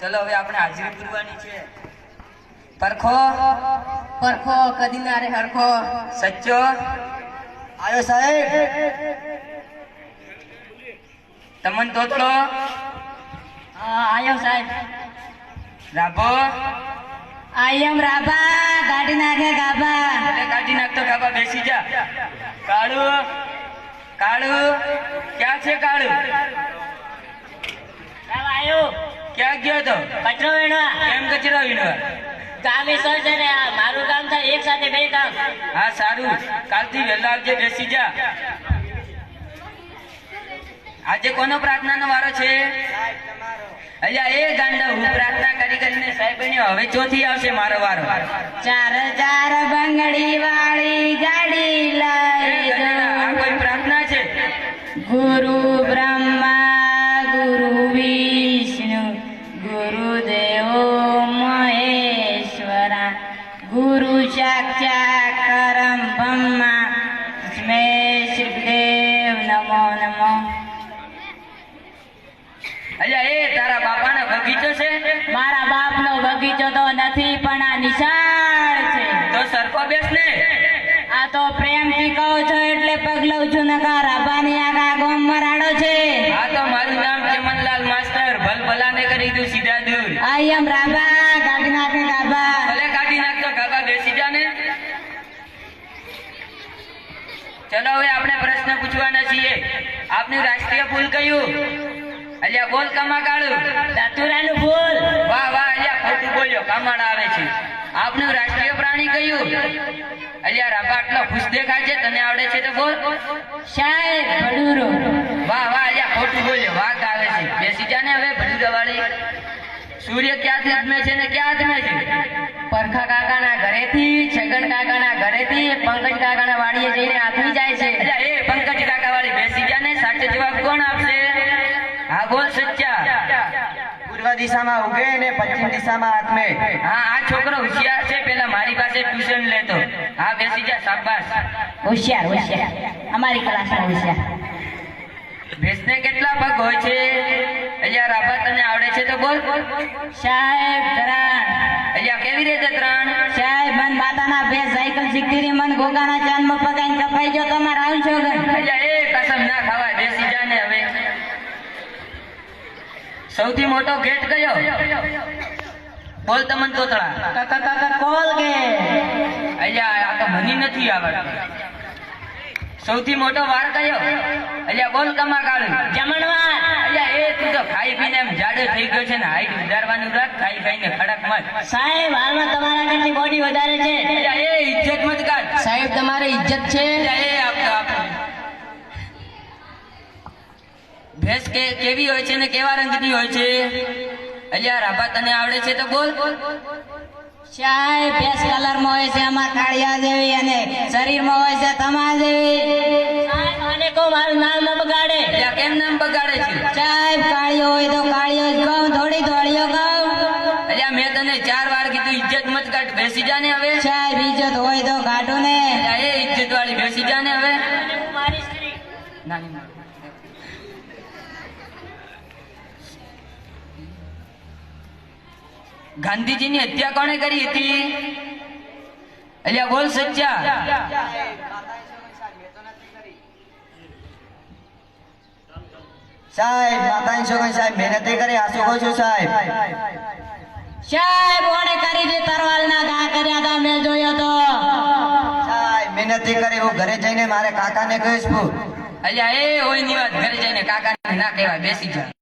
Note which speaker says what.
Speaker 1: ચલો હવે આપણે હાજરી પૂરવાની છે. પરખો.
Speaker 2: પરખો કદી ના રે હરખો.
Speaker 1: સચ્ચો.
Speaker 3: આયો સાહેબ.
Speaker 1: તમન તોતળો
Speaker 2: હા, આયમ સાહેબ.
Speaker 1: રાભો.
Speaker 2: આયમ રાભા ગાડી નાખે ગાભા.
Speaker 1: ગાડી કાઢી નાખતો ગાભા બેસી જા. કાળુ. કાળુ. ક્યાં છે કાળુ? ક્યાં ગયો તો?
Speaker 2: કચરો વીણવા
Speaker 1: કેમ કચરો વીણવા
Speaker 2: કામે સર છે ને મારું કામ થાય એક સાથે બે કામ.
Speaker 1: હા સારું. કાલથી વહેલા આવજે બેસી જા. આજે કોનો પ્રાર્થનાનો વારો છે? અલ્યા એ ગાંડા હું પ્રાર્થના કરી કરીને સાહેબ હવે ચોથી આવશે મારો વારો.
Speaker 2: ચાર ચાર બંગડી વાળી ગાડી
Speaker 1: ગધેડા, આ કોઈ પ્રાર્થના છે?
Speaker 2: ગુરુ બ્રહ્મા ગુરુ પરમ બ્રહ્મા તસ્મે શ્રીદેવ નમો નમો.
Speaker 1: અલ્યા એ તારા બાપાનો બગીચો છે?
Speaker 2: મારા બાપનો બગીચો તો નથી પણ આ નિશાળ છે.
Speaker 1: તો સરખો બેસ ને.
Speaker 2: આ તો પ્રેમથી કહો છો એટલે પગલવ છું નકાર આબાની આગા ગોમ મરાડો છે
Speaker 1: આ તો મારું નામ ચમનલાલ માસ્ટર ભલભલાને કરી દઉં સીધા દૂર
Speaker 2: આઈ એમ રાબા ગાડી નાખે ગાબા
Speaker 1: ભલે કાઢી નાખતો ગાબા બેસી જા ને ચલો હવે આપણે પ્રશ્ન પૂછવાના છીએ. આપનું રાષ્ટ્રીય ફૂલ કયું? અલ્યા બોલ કમા કાળું
Speaker 2: ધતુરાનું ફૂલ
Speaker 1: વાહ વાહ અલ્યા ખોટું બોલ્યો. કમાડ આવે છે. આપનું રાષ્ટ્રીય પ્રાણી કયું? અલ્યા રાબા આટલો ખુશ દેખાય છે. તને આવડે છે તો બોલ.
Speaker 2: સાહેબ ભડુરો.
Speaker 1: વાહ વાહ અલ્યા ખોટું બોલ્યો. વાઘ આવે છે. બેસી જાને હવે ભડુરો વાળી સૂર્ય ક્યાંથી અદમે છે ને ક્યાં અદમે છે?
Speaker 2: પરખા કાકાના ઘરેથી છગન કાકાના ઘરેથી પંકજ કાકાના વાડીએ જઈને આથમી જાય છે.
Speaker 1: એ પંકજ કાકા વાળી બેસી ગયા ને સાચો જવાબ કોણ આપશે? હા બોલ સચ્ચા.
Speaker 3: પૂર્વ દિશામાં ઉગે ને પશ્ચિમ દિશામાં આત્મે.
Speaker 1: હા આ છોકરો હોશિયાર છે પેલા મારી પાસે ટ્યુશન લેતો. હા બેસી જા શાબાશ.
Speaker 2: હોશિયાર હોશિયાર. અમારી ક્લાસમાં હોશિયાર.
Speaker 1: ભેંસને કેટલા પગ હોય છે? અલ્યા રાભા તને આવડે છે તો બોલ.
Speaker 2: સાહેબ ત્રણ
Speaker 1: અલ્યા કેવી રીતે ત્રણ
Speaker 2: સાહેબ મન માતાના બે સાયકલ શીખતી રહી મન ગોગાના ચાંદમાં પગાઈને કપાઈ ગયો. તમારે આવું છો
Speaker 1: અલ્યા એ કસમ ના ખવાય બેસી જાને હવે. સૌથી મોટો ગેટ કયો? બોલ તમન તોતળા
Speaker 2: કોલ કે?
Speaker 1: અલ્યા આ તો મને નથી આવડતું. સૌથી મોટો વાર કયો? અલ્યા બોલ કમા કાળું
Speaker 2: જમણવાર.
Speaker 1: અલ્યા એ તું તો ખાઈ પીને એમ જાડો થઈ ગયો છે ને હાઈટ વધારવાનું રાખ ખાઈ ખાઈને ખડક મત
Speaker 2: સાહેબ હાલમાં તમારા કરતી બોડી વધારે છે.
Speaker 1: એ ઇજ્જત મત કાઢ
Speaker 2: સાહેબ તમારે ઇજ્જત છે?
Speaker 1: એ ભેંસ કે કેવી હોય છે ને કેવા રંગની હોય છે? અલ્યા રાભા તને આવડે છે તો બોલ.
Speaker 2: સાહેબ ભેંસ કલરમાં હોય છે અમાર કાળિયા જેવી અને શરીરમાં હોય છે તમા જેવી. સાહેબ આને કહો મારું નામ ન બગાડે.
Speaker 1: કેમ નામ બગાડે છે.
Speaker 2: સાહેબ કાળિયો હોય તો કાળિયો જ કહું થોડી ધોળિયો કહું
Speaker 1: અલ્યા મેં તને ચાર વાર કીધું ઇજ્જત મત કાઢ બેસી જા ને હવે.
Speaker 2: સાહેબ ઇજ્જત હોય તો કાઢો ને.
Speaker 1: એ ઇજ્જત વાળી બેસી જા ને હવે.
Speaker 2: ગાંધીજી ની
Speaker 1: નાની. ગાંધીજીની હત્યા કોણે કરી હતી? અલ્યા બોલ સચ્ચા.
Speaker 3: સાહેબ માતાની છોકરી સાહેબ મહેનત કરી આ શું કહું છું સાહેબ?
Speaker 2: સાહેબ ઓડે કરી દે તરવાલના ઘા કર્યા હતા મેં જોયો તો.
Speaker 3: સાહેબ મહેનત કરી હું ઘરે જઈને મારે કાકાને કહીશ છું
Speaker 1: અલ્યા એ હોયની વાત ઘરે જઈને કાકા ના કહેવાય બેસી જા.